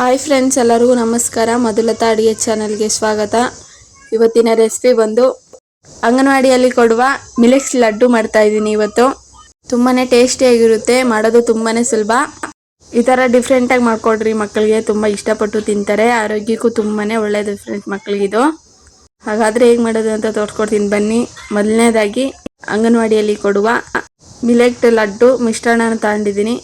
Hi friends ಎಲ್ಲರಿಗೂ ನಮಸ್ಕಾರ. ಮಧುಲತಾ ಅಡುಗೆ ಚಾನಲ್ಗೆ ಸ್ವಾಗತ. ಇವತ್ತಿನ ರೆಸಿಪಿ ಬಂದು ಅಂಗನವಾಡಿಯಲ್ಲಿ ಕೊಡುವ ಮಿಲೆಕ್ಸ್ ಲಡ್ಡು ಮಾಡ್ತಾ ಇದ್ದೀನಿ ಇವತ್ತು. ತುಂಬಾ ಟೇಸ್ಟಿಯಾಗಿರುತ್ತೆ ಮಾಡೋದು ತುಂಬಾ ಸುಲಭ. ಈ ಥರ ಡಿಫ್ರೆಂಟಾಗಿ ಮಾಡಿಕೊಡ್ರಿ, ಮಕ್ಕಳಿಗೆ ತುಂಬ ಇಷ್ಟಪಟ್ಟು ತಿಂತಾರೆ. ಆರೋಗ್ಯಕ್ಕೂ ತುಂಬಾ ಒಳ್ಳೆಯದು ಫ್ರೆಂಡ್ಸ್ ಮಕ್ಕಳಿಗಿದು. ಹಾಗಾದರೆ ಹೇಗೆ ಮಾಡೋದು ಅಂತ ತೋರಿಸ್ಕೊಡ್ತೀನಿ. ಬನ್ನಿ, ಮೊದಲನೇದಾಗಿ ಅಂಗನವಾಡಿಯಲ್ಲಿ ಕೊಡುವ ಮಿಲೆಕ್ಟ್ ಲಡ್ಡು ಮಿಶ್ರಣನ ತಗೊಂಡಿದ್ದೀನಿ.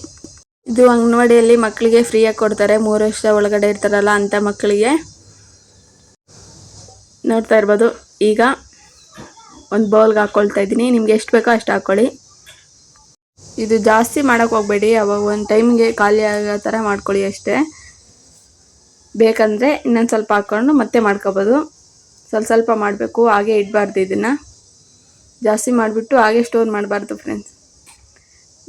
ಇದು ಅಂಗನವಾಡಿಯಲ್ಲಿ ಮಕ್ಕಳಿಗೆ ಫ್ರೀಯಾಗಿ ಕೊಡ್ತಾರೆ. ಮೂರು ವರ್ಷ ಒಳಗಡೆ ಇರ್ತಾರಲ್ಲ ಅಂಥ ಮಕ್ಕಳಿಗೆ. ನೋಡ್ತಾ ಇರ್ಬೋದು. ಈಗ ಒಂದು ಬೌಲ್ಗೆ ಹಾಕ್ಕೊಳ್ತಾ ಇದ್ದೀನಿ. ನಿಮ್ಗೆ ಎಷ್ಟು ಬೇಕೋ ಅಷ್ಟು ಹಾಕ್ಕೊಳ್ಳಿ ಇದು ಜಾಸ್ತಿ ಮಾಡೋಕೆ ಹೋಗಬೇಡಿ. ಅವಾಗ ಒಂದು ಟೈಮ್ಗೆ ಖಾಲಿ ಆಗೋ ಥರ ಮಾಡ್ಕೊಳ್ಳಿ ಅಷ್ಟೇ. ಬೇಕಂದರೆ ಇನ್ನೊಂದು ಸ್ವಲ್ಪ ಹಾಕ್ಕೊಂಡು ಮತ್ತೆ ಮಾಡ್ಕೊಬೋದು. ಸ್ವಲ್ಪ ಸ್ವಲ್ಪ ಮಾಡಬೇಕು. ಹಾಗೆ ಇಡಬಾರ್ದು ಇದನ್ನು. ಜಾಸ್ತಿ ಮಾಡಿಬಿಟ್ಟು ಹಾಗೆ ಸ್ಟೋರ್ ಮಾಡಬಾರ್ದು ಫ್ರೆಂಡ್ಸ್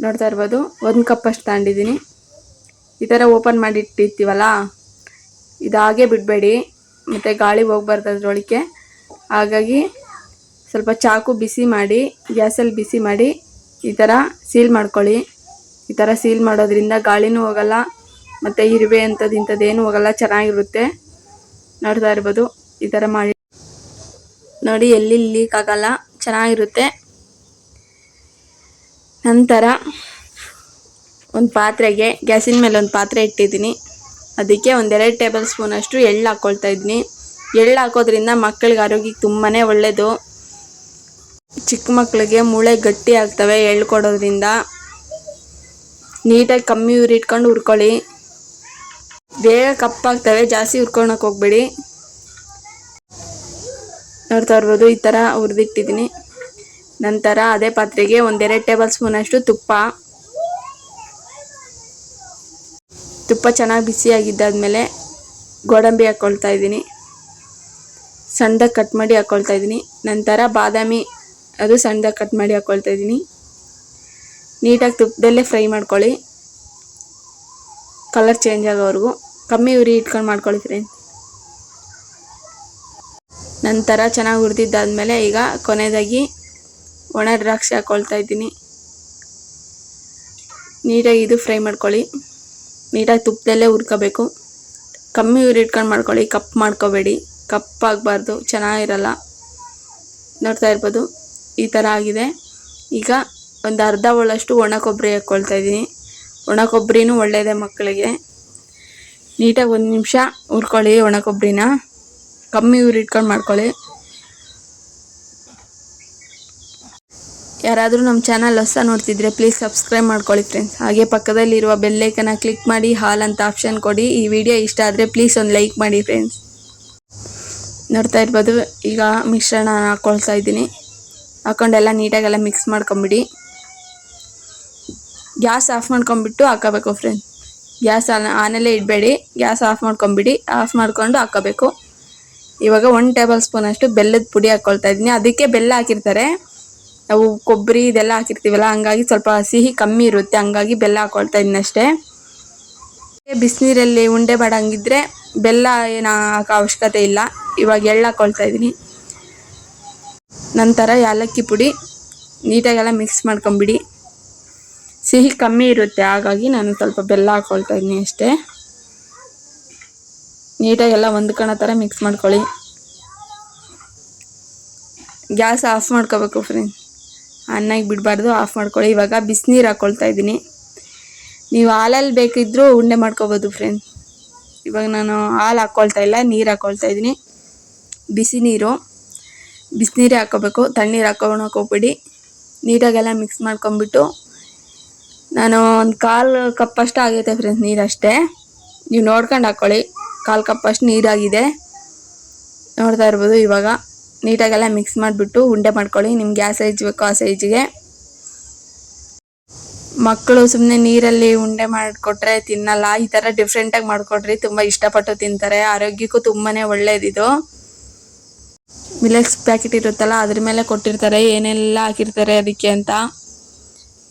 ನೋಡ್ತಾ ಇರ್ಬೋದು. ಒಂದು ಕಪ್ ಅಷ್ಟು ತಗೊಂಡಿದ್ದೀನಿ. ಈ ಥರ ಓಪನ್ ಮಾಡಿ ಇಟ್ಟಿರ್ತೀವಲ್ಲ, ಇದಾಗೆ ಬಿಡಬೇಡಿ. ಮತ್ತು ಗಾಳಿ ಹೋಗ್ಬಾರ್ದು ಅದ್ರೊಳಗೆ ಹಾಗಾಗಿ ಸ್ವಲ್ಪ ಚಾಕು ಬಿಸಿ ಮಾಡಿ, ಗ್ಯಾಸಲ್ಲಿ ಬಿಸಿ ಮಾಡಿ ಈ ಥರ ಸೀಲ್ ಮಾಡ್ಕೊಳ್ಳಿ. ಈ ಥರ ಸೀಲ್ ಮಾಡೋದ್ರಿಂದ ಗಾಳಿನೂ ಹೋಗಲ್ಲ, ಮತ್ತು ಇರುವೆ ಅಂಥದ್ದು ಇಂಥದ್ದೇನು ಹೋಗಲ್ಲ, ಚೆನ್ನಾಗಿರುತ್ತೆ. ನೋಡ್ತಾ ಇರ್ಬೋದು. ಈ ಥರ ಮಾಡಿ ನೋಡಿ, ಎಲ್ಲಿ ಲೀಕ್ ಆಗಲ್ಲ. ಚೆನ್ನಾಗಿರುತ್ತೆ. ನಂತರ ಒಂದು ಪಾತ್ರೆಗೆ, ಗ್ಯಾಸಿನ ಮೇಲೆ ಒಂದು ಪಾತ್ರೆ ಇಟ್ಟಿದ್ದೀನಿ. ಅದಕ್ಕೆ ಒಂದೆರಡು ಟೇಬಲ್ ಸ್ಪೂನಷ್ಟು ಎಳ್ಳು ಹಾಕ್ಕೊಳ್ತಾ ಇದ್ದೀನಿ. ಎಳ್ಳು ಹಾಕೋದ್ರಿಂದ ಮಕ್ಕಳಿಗೆ ಆರೋಗ್ಯಕ್ಕೆ ತುಂಬಾ ಒಳ್ಳೆಯದು ಚಿಕ್ಕ ಮಕ್ಕಳಿಗೆ ಮೂಳೆ ಗಟ್ಟಿ ಆಗ್ತವೆ ಎಳ್ಳು ಕೊಡೋದ್ರಿಂದ. ನೀಟಾಗಿ ಕಮ್ಮಿ ಉರಿಟ್ಕೊಂಡು ಹುರ್ಕೊಳ್ಳಿ. ಬೇಗ ಕಪ್ಪಾಗ್ತವೆ ಜಾಸ್ತಿ ಹುರ್ಕೊಳಕ್ಕೆ ಹೋಗ್ಬೇಡಿ. ನೋಡ್ತಾ ಇರ್ಬೋದು, ಈ ಥರ ಹುರಿದಿಟ್ಟಿದ್ದೀನಿ. ನಂತರ ಅದೇ ಪಾತ್ರೆಗೆ ಒಂದೆರಡು ಟೇಬಲ್ ಸ್ಪೂನಷ್ಟು ತುಪ್ಪ. ತುಪ್ಪ ಚೆನ್ನಾಗಿ ಬಿಸಿಯಾಗಿದ್ದಾದ್ಮೇಲೆ ಗೋಡಂಬಿ ಹಾಕ್ಕೊಳ್ತಾ ಇದ್ದೀನಿ. ಸಣ್ಣದಾಗಿ ಕಟ್ ಮಾಡಿ ಹಾಕ್ಕೊಳ್ತಾ ಇದ್ದೀನಿ. ನಂತರ ಬಾದಾಮಿ, ಅದು ಸಣ್ಣದಾಗಿ ಕಟ್ ಮಾಡಿ ಹಾಕ್ಕೊಳ್ತಾ ಇದ್ದೀನಿ. ನೀಟಾಗಿ ತುಪ್ಪದಲ್ಲೇ ಫ್ರೈ ಮಾಡ್ಕೊಳ್ಳಿ. ಕಲರ್ ಚೇಂಜ್ ಆಗೋವರೆಗೂ. ಕಮ್ಮಿ ಉರಿ ಇಟ್ಕೊಂಡು ಮಾಡ್ಕೊಳ್ಳಿ ಫ್ರೆಂಡ್ ನಂತರ ಚೆನ್ನಾಗಿ ಹುರಿದಿದ್ದಾದ್ಮೇಲೆ ಈಗ ಕೊನೆಯದಾಗಿ ಒಣ ದ್ರಾಕ್ಷಿ ಹಾಕ್ಕೊಳ್ತಾ ಇದ್ದೀನಿ. ನೀಟಾಗಿ ಇದು ಫ್ರೈ ಮಾಡ್ಕೊಳ್ಳಿ. ನೀಟಾಗಿ ತುಪ್ಪದಲ್ಲೇ ಹುರ್ಕೋಬೇಕು. ಕಮ್ಮಿ ಇಟ್ಕೊಂಡು ಮಾಡ್ಕೊಳ್ಳಿ. ಕಪ್ ಮಾಡ್ಕೋಬೇಡಿ. ಕಪ್ಪಾಗಬಾರ್ದು ಚೆನ್ನಾಗಿರಲ್ಲ. ನೋಡ್ತಾ ಇರ್ಬೋದು. ಈ ಥರ ಆಗಿದೆ. ಈಗ ಒಂದು ಅರ್ಧ ಒಳಷ್ಟು ಒಣ ಕೊಬ್ಬರಿ ಹಾಕ್ಕೊಳ್ತಾ ಇದ್ದೀನಿ. ಒಣ ಕೊಬ್ಬರಿನೂ ಒಳ್ಳೆಯದೆ ಮಕ್ಕಳಿಗೆ. ನೀಟಾಗಿ ಒಂದು ನಿಮಿಷ ಹುರ್ಕೊಳ್ಳಿ ಒಣ ಕೊಬ್ಬರಿನ. ಕಮ್ಮಿ ಇಟ್ಕೊಂಡು ಮಾಡ್ಕೊಳ್ಳಿ. ಯಾರಾದರೂ ನಮ್ಮ ಚಾನಲ್ ಹೊಸ ನೋಡ್ತಿದ್ರೆ ಪ್ಲೀಸ್ ಸಬ್ಸ್ಕ್ರೈಬ್ ಮಾಡ್ಕೊಳ್ಳಿ ಫ್ರೆಂಡ್ಸ್ ಹಾಗೆ ಪಕ್ಕದಲ್ಲಿರುವ ಬೆಲ್ಲೈಕನ್ನ ಕ್ಲಿಕ್ ಮಾಡಿ, ಹಾಲ್ ಅಂತ ಆಪ್ಷನ್ ಕೊಡಿ. ಈ ವಿಡಿಯೋ ಇಷ್ಟ ಆದರೆ ಪ್ಲೀಸ್ ಒಂದು ಲೈಕ್ ಮಾಡಿ ಫ್ರೆಂಡ್ಸ್ ನೋಡ್ತಾ ಇರ್ಬೋದು, ಈಗ ಮಿಶ್ರಣ ಹಾಕ್ಕೊಳ್ತಾ ಇದ್ದೀನಿ. ಹಾಕ್ಕೊಂಡೆಲ್ಲ ನೀಟಾಗೆಲ್ಲ ಮಿಕ್ಸ್ ಮಾಡ್ಕೊಂಬಿಡಿ. ಗ್ಯಾಸ್ ಆಫ್ ಮಾಡ್ಕೊಂಬಿಟ್ಟು ಹಾಕೋಬೇಕು ಫ್ರೆಂಡ್ಸ್ ಗ್ಯಾಸ್ ಆನ್, ಆನಲ್ಲೇ ಇಡಬೇಡಿ. ಗ್ಯಾಸ್ ಆಫ್ ಮಾಡ್ಕೊಂಬಿಡಿ. ಆಫ್ ಮಾಡಿಕೊಂಡು ಹಾಕೋಬೇಕು. ಇವಾಗ ಒನ್ ಟೇಬಲ್ ಸ್ಪೂನ್ ಅಷ್ಟು ಬೆಲ್ಲದ ಪುಡಿ ಹಾಕ್ಕೊಳ್ತಾ ಇದ್ದೀನಿ. ಅದಕ್ಕೆ ಬೆಲ್ಲ ಹಾಕಿರ್ತಾರೆ. ನಾವು ಕೊಬ್ಬರಿ ಇದೆಲ್ಲ ಹಾಕಿರ್ತೀವಲ್ಲ, ಹಂಗಾಗಿ ಸ್ವಲ್ಪ ಸಿಹಿ ಕಮ್ಮಿ ಇರುತ್ತೆ, ಹಂಗಾಗಿ ಬೆಲ್ಲ ಹಾಕೊಳ್ತಾ ಅಷ್ಟೇ. ಬಿಸಿನೀರಲ್ಲಿ ಉಂಡೆ ಮಾಡಂಗಿದ್ರೆ ಬೆಲ್ಲ ಏನು ಹಾಕೋ ಅವಶ್ಯಕತೆ ಇಲ್ಲ. ಇವಾಗ ಎಳ್ಳು ಹಾಕ್ಕೊಳ್ತಾ ಇದ್ದೀನಿ. ನಂತರ ಏಲಕ್ಕಿ ಪುಡಿ, ನೀಟಾಗೆಲ್ಲ ಮಿಕ್ಸ್ ಮಾಡ್ಕೊಂಬಿಡಿ. ಸಿಹಿ ಕಮ್ಮಿ ಇರುತ್ತೆ, ಹಾಗಾಗಿ ನಾನು ಸ್ವಲ್ಪ ಬೆಲ್ಲ ಹಾಕೊಳ್ತಾ ಇದ್ದೀನಿ ಅಷ್ಟೇ. ನೀಟಾಗೆಲ್ಲ ಹೊಂದ್ಕೊಳ್ಳೋ ಥರ ಮಿಕ್ಸ್ ಮಾಡ್ಕೊಳ್ಳಿ. ಗ್ಯಾಸ್ ಆಫ್ ಮಾಡ್ಕೋಬೇಕು ಫ್ರೆಂಡ್ ಅನ್ನಾಗಿ ಬಿಡಬಾರ್ದು ಆಫ್ ಮಾಡ್ಕೊಳ್ಳಿ. ಇವಾಗ ಬಿಸಿನೀರು ಹಾಕ್ಕೊಳ್ತಾ ಇದ್ದೀನಿ. ನೀವು ಹಾಲಲ್ಲಿ ಬೇಕಿದ್ದರೂ ಉಂಡೆ ಮಾಡ್ಕೋಬೋದು ಫ್ರೆಂಡ್ ಇವಾಗ ನಾನು ಹಾಲು ಹಾಕ್ಕೊಳ್ತಾ ಇಲ್ಲ, ನೀರು ಹಾಕ್ಕೊಳ್ತಾ ಇದ್ದೀನಿ. ಬಿಸಿ ನೀರು. ಬಿಸಿನೀರೇ ಹಾಕ್ಕೋಬೇಕು ತಣ್ಣೀರು ಹಾಕ್ಕೊಳಕ್ಕೆ ಹೋಗ್ಬೇಡಿ ನೀಟಾಗೆಲ್ಲ ಮಿಕ್ಸ್ ಮಾಡ್ಕೊಂಬಿಟ್ಟು ನಾನು ಒಂದು ಕಾಲು ಕಪ್ಪಷ್ಟು ಆಗೈತೆ ಫ್ರೆಂಡ್ಸ್ ನೀರಷ್ಟೇ ಅಷ್ಟೇ. ನೀವು ನೋಡ್ಕೊಂಡು ಹಾಕ್ಕೊಳ್ಳಿ ಕಾಲು ಕಪ್ಪಷ್ಟು ನೀರಾಗಿದೆ. ನೋಡ್ತಾ ಇರ್ಬೋದು ಇವಾಗ. ನೀಟಾಗೆಲ್ಲ ಮಿಕ್ಸ್ ಮಾಡಿಬಿಟ್ಟು ಉಂಡೆ ಮಾಡ್ಕೊಳ್ಳಿ. ನಿಮ್ಗೆ ಯಾವ ಸೈಜ್ ಬೇಕೋ ಆ ಸೈಜ್ಗೆ ಮಕ್ಕಳು ಸುಮ್ಮನೆ ನೀರಲ್ಲಿ ಉಂಡೆ ಮಾಡಿಕೊಟ್ರೆ ತಿನ್ನಲ್ಲ. ಈ ಥರ ಡಿಫ್ರೆಂಟಾಗಿ ಮಾಡಿಕೊಡ್ರಿ. ತುಂಬ ಇಷ್ಟಪಟ್ಟು ತಿಂತಾರೆ. ಆರೋಗ್ಯಕ್ಕೂ ತುಂಬಾ ಒಳ್ಳೆಯದಿದು ಮಿಲೆಕ್ಸ್ ಪ್ಯಾಕೆಟ್ ಇರುತ್ತಲ್ಲ, ಅದ್ರ ಮೇಲೆ ಕೊಟ್ಟಿರ್ತಾರೆ. ಏನೆಲ್ಲ ಹಾಕಿರ್ತಾರೆ ಅದಕ್ಕೆ ಅಂತ.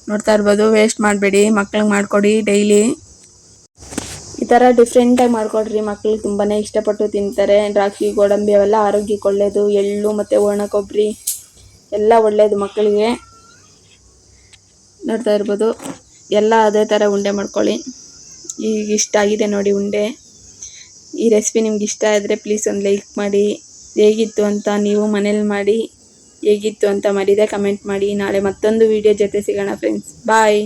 ನೋಡ್ತಾ ಇರ್ಬೋದು. ವೇಸ್ಟ್ ಮಾಡಬೇಡಿ. ಮಕ್ಳಿಗೆ ಮಾಡಿಕೊಡಿ ಡೈಲಿ ಈ ಥರ ಡಿಫ್ರೆಂಟಾಗಿ ಮಾಡಿಕೊಡ್ರಿ. ಮಕ್ಳಿಗೆ ತುಂಬಾ ಇಷ್ಟಪಟ್ಟು ತಿಂತಾರೆ. ದ್ರಾಕ್ಷಿ ಗೋಡಂಬಿ ಅವೆಲ್ಲ ಆರೋಗ್ಯಕ್ಕೆ ಒಳ್ಳೆಯದು ಎಳ್ಳು ಮತ್ತು ಒಣ ಕೊಬ್ಬರಿ ಎಲ್ಲ ಒಳ್ಳೆಯದು ಮಕ್ಕಳಿಗೆ ನೋಡ್ತಾ ಇರ್ಬೋದು. ಎಲ್ಲ ಅದೇ ಥರ ಉಂಡೆ ಮಾಡ್ಕೊಳ್ಳಿ. ಈಗ ಇಷ್ಟ ಆಗಿದೆ ನೋಡಿ ಉಂಡೆ. ಈ ರೆಸಿಪಿ ನಿಮ್ಗೆ ಇಷ್ಟ ಆದರೆ ಪ್ಲೀಸ್ ಒಂದು ಲೈಕ್ ಮಾಡಿ. ಹೇಗಿತ್ತು ಅಂತ ನೀವು ಮನೇಲಿ ಮಾಡಿ. ಹೇಗಿತ್ತು ಅಂತ ಮರೀದೆ ಕಮೆಂಟ್ ಮಾಡಿ. ನಾಳೆ ಮತ್ತೊಂದು ವಿಡಿಯೋ ಜೊತೆ ಸಿಗೋಣ ಫ್ರೆಂಡ್ಸ್ ಬಾಯ್